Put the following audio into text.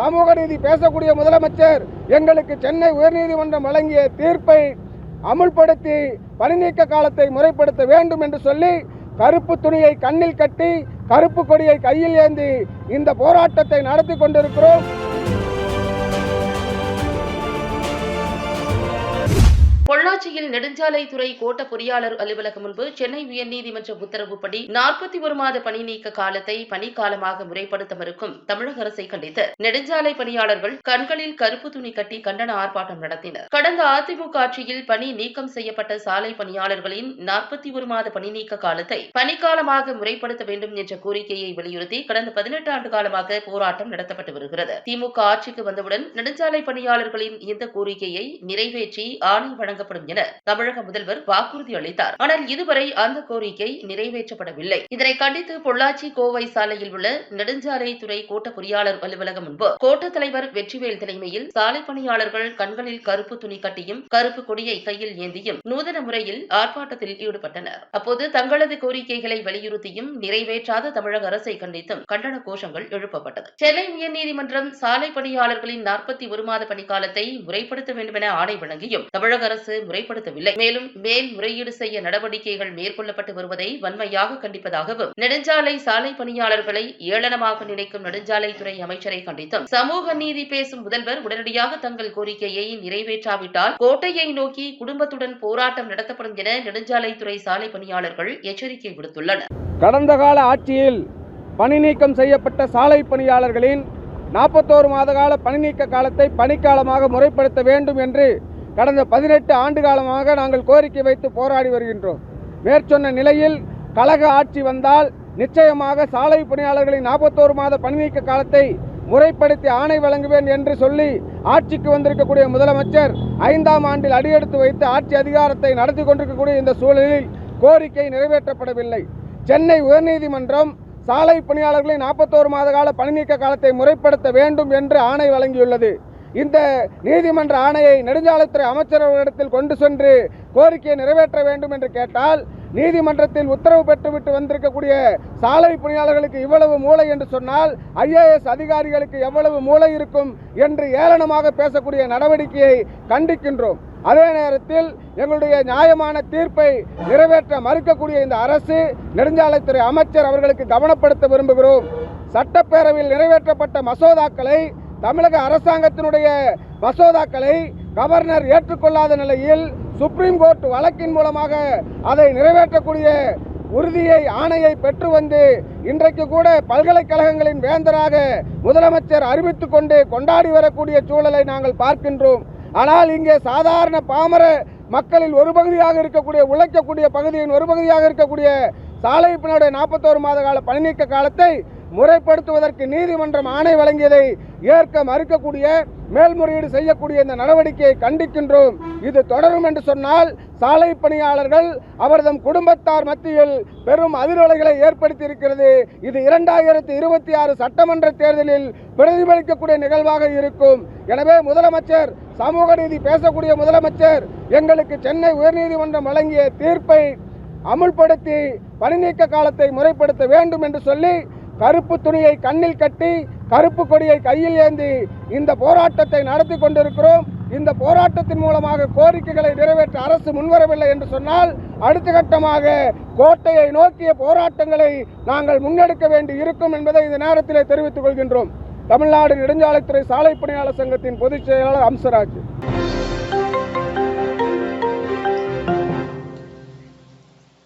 சமூக நீதி பேசக்கூடிய முதலமைச்சர் எங்களுக்கு சென்னை உயர்நீதிமன்றம் வழங்கிய தீர்ப்பை அமுல்படுத்தி பணிநீக்க காலத்தை முறைப்படுத்த வேண்டும் என்று சொல்லி கருப்பு துணியை கண்ணில் கட்டி கருப்பு கொடியை கையில் ஏந்தி இந்த போராட்டத்தை நடத்தி கொண்டிருக்கிறோம். சென்னையில் நெடுஞ்சாலைத்துறை கோட்ட பொறியாளர் அலுவலகம் முன்பு சென்னை உயர்நீதிமன்ற உத்தரவுப்படி நாற்பத்தி ஒரு மாத பணி நீக்க காலத்தை பணிக்காலமாக முறைப்படுத்த மறுக்கும் தமிழக அரசை கண்டித்து நெடுஞ்சாலை பணியாளர்கள் கண்களில் கருப்பு துணி கட்டி கண்டன ஆர்ப்பாட்டம் நடத்தினர். கடந்த அதிமுக ஆட்சியில் பணி நீக்கம் செய்யப்பட்ட சாலை பணியாளர்களின் நாற்பத்தி ஒரு மாத பணி நீக்க காலத்தை பணிக்காலமாக முறைப்படுத்த வேண்டும் என்ற கோரிக்கையை வலியுறுத்தி கடந்த பதினெட்டு ஆண்டு காலமாக போராட்டம் நடத்தப்பட்டு வருகிறது. திமுக ஆட்சிக்கு வந்தவுடன் நெடுஞ்சாலை பணியாளர்களின் இந்த கோரிக்கையை நிறைவேற்றி ஆணை வழங்கப்படும் என தமிழக முதல்வர் வாக்குறுதி அளித்தார். ஆனால் இதுவரை அந்த கோரிக்கை நிறைவேற்றப்படவில்லை. இதனை கண்டித்து பொள்ளாச்சி கோவை சாலையில் உள்ள நெடுஞ்சாலைத்துறை கோட்ட பொறியாளர் அலுவலகம் முன்பு கோட்ட தலைவர் வெற்றிவேல் தலைமையில் சாலை பணியாளர்கள் கண்களில் கருப்பு துணி கட்டியும் கருப்பு கொடியை கையில் ஏந்தியும் நூதன முறையில் ஆர்ப்பாட்டத்தில் ஈடுபட்டனர். அப்போது தங்களது கோரிக்கைகளை வலியுறுத்தியும் நிறைவேற்றாத தமிழக அரசை கண்டித்தும் கண்டன கோஷங்கள் எழுப்பப்பட்டது. சென்னை உயர்நீதிமன்றம் சாலை பணியாளர்களின் நாற்பத்தி ஒரு மாத பணிக்காலத்தை முறைப்படுத்த வேண்டும் என ஆணை வழங்கியும் தமிழக அரசு முறைப்படுத்த முறைப்படுத்தவில்லை மேலும் மேல் முறையீடு செய்ய நடவடிக்கைகள் மேற்கொள்ளப்பட்டு வருவதை வன்மையாக கண்டிப்பதாகவும் நெடுஞ்சாலை சாலை பணியாளர்களை ஏளனமாக நினைக்கும் நெடுஞ்சாலைத்துறை அமைச்சரை கண்டித்தும் சமூக நீதி பேசும் முதல்வர் உடனடியாக தங்கள் கோரிக்கையை நிறைவேற்றாவிட்டால் கோட்டையை நோக்கி குடும்பத்துடன் போராட்டம் நடத்தப்படும் என நெடுஞ்சாலைத்துறை சாலை பணியாளர்கள் எச்சரிக்கை விடுத்துள்ளனர். கடந்த கால ஆட்சியில் பணி நீக்கம் செய்யப்பட்ட சாலை பணியாளர்களின் நாற்பத்தோரு மாத கால பணிநீக்க காலத்தை பணிக்காலமாக முறைப்படுத்த வேண்டும் என்று கடந்த பதினெட்டு ஆண்டு காலமாக நாங்கள் கோரிக்கை வைத்து போராடி வருகின்றோம். மேற்சொன்ன நிலையில் கழக ஆட்சி வந்தால் நிச்சயமாக சாலை பணியாளர்களின் நாற்பத்தோரு மாத பணிநீக்க காலத்தை முறைப்படுத்தி ஆணை வழங்குவேன் என்று சொல்லி ஆட்சிக்கு வந்திருக்கக்கூடிய முதலமைச்சர் ஐந்தாம் ஆண்டில் அடியெடுத்து வைத்து ஆட்சி அதிகாரத்தை நடத்தி கொண்டிருக்கக்கூடிய இந்த சூழலில் கோரிக்கை நிறைவேற்றப்படவில்லை. சென்னை உயர்நீதிமன்றம் சாலை பணியாளர்களின் நாற்பத்தோரு மாத கால பணிநீக்க காலத்தை முறைப்படுத்த வேண்டும் என்று ஆணை வழங்கியுள்ளது. இந்த நீதிமன்ற ஆணையை நெடுஞ்சாலைத்துறை அமைச்சரவர்களிடத்தில் கொண்டு சென்று கோரிக்கையை நிறைவேற்ற வேண்டும் என்று கேட்டால் நீதிமன்றத்தில் உத்தரவு பெற்றுவிட்டு வந்திருக்கக்கூடிய சாலை பணியாளர்களுக்கு இவ்வளவு மூளை என்று சொன்னால் ஐஏஎஸ் அதிகாரிகளுக்கு எவ்வளவு மூளை இருக்கும் என்று ஏளனமாக பேசக்கூடிய நடவடிக்கையை கண்டிக்கின்றோம். அதே நேரத்தில் எங்களுடைய நியாயமான தீர்ப்பை நிறைவேற்ற மறுக்கக்கூடிய இந்த அரசு நெடுஞ்சாலைத்துறை அமைச்சர் அவர்களுக்கு கவனப்படுத்த விரும்புகிறோம். சட்டப்பேரவையில் நிறைவேற்றப்பட்ட மசோதாக்களை தமிழக அரசாங்கத்தினுடைய மசோதாக்களை கவர்னர் ஏற்றுக்கொள்ளாத நிலையில் சுப்ரீம் கோர்ட் வழக்கின் மூலமாக அதை நிறைவேற்றக்கூடிய உறுதியை ஆணையை பெற்று வந்து இன்றைக்கு கூட பல்கலைக்கழகங்களின் வேந்தராக முதலமைச்சர் அறிவித்துக் கொண்டு கொண்டாடி வரக்கூடிய சூழலை நாங்கள் பார்க்கின்றோம். ஆனால் இங்கே சாதாரண பாமர மக்களில் ஒரு பகுதியாக இருக்கக்கூடிய உழைக்கக்கூடிய பகுதியின் ஒரு பகுதியாக இருக்கக்கூடிய சாலை பின்னுடைய நாற்பத்தோரு மாத கால பணி நீக்க காலத்தை முறைப்படுத்துவதற்கு நீதிமன்றம் ஆணை வழங்கியதை ஏற்க மறுக்கக்கூடிய மேல்முறையீடு செய்யக்கூடிய இந்த நடவடிக்கையை கண்டிக்கின்றோம். இது தொடரும் என்று சொன்னால் சாலை பணியாளர்கள் அவர்தம் குடும்பத்தார் மத்தியில் பெரும் அதிர்வலைகளை ஏற்படுத்தியிருக்கிறது. இது இரண்டாயிரத்தி இருபத்தி ஆறு சட்டமன்ற தேர்தலில் பிரதிபலிக்கக்கூடிய நிகழ்வாக இருக்கும். எனவே முதலமைச்சர் சமூக நீதி பேசக்கூடிய முதலமைச்சர் எங்களுக்கு சென்னை உயர்நீதிமன்றம் வழங்கிய தீர்ப்பை அமுல்படுத்தி பணிநீக்க காலத்தை முறைப்படுத்த வேண்டும் என்று சொல்லி கருப்பு துணியை கண்ணில் கட்டி கருப்பு கொடியை கையில் ஏந்தி இந்த போராட்டத்தை நடத்தி கொண்டிருக்கிறோம். இந்த போராட்டத்தின் மூலமாக கோரிக்கைகளை நிறைவேற்ற அரசு முன்வரவில்லை என்று சொன்னால் அடுத்த கட்டமாக கோட்டையை நோக்கிய போராட்டங்களை நாங்கள் முன்னெடுக்க வேண்டி இருக்கும் என்பதை இந்த நேரத்திலே தெரிவித்துக் கொள்கின்றோம். தமிழ்நாடு நெடுஞ்சாலைத்துறை சாலை பணியாளர் சங்கத்தின் பொதுச் செயலாளர் அம்சராஜ்.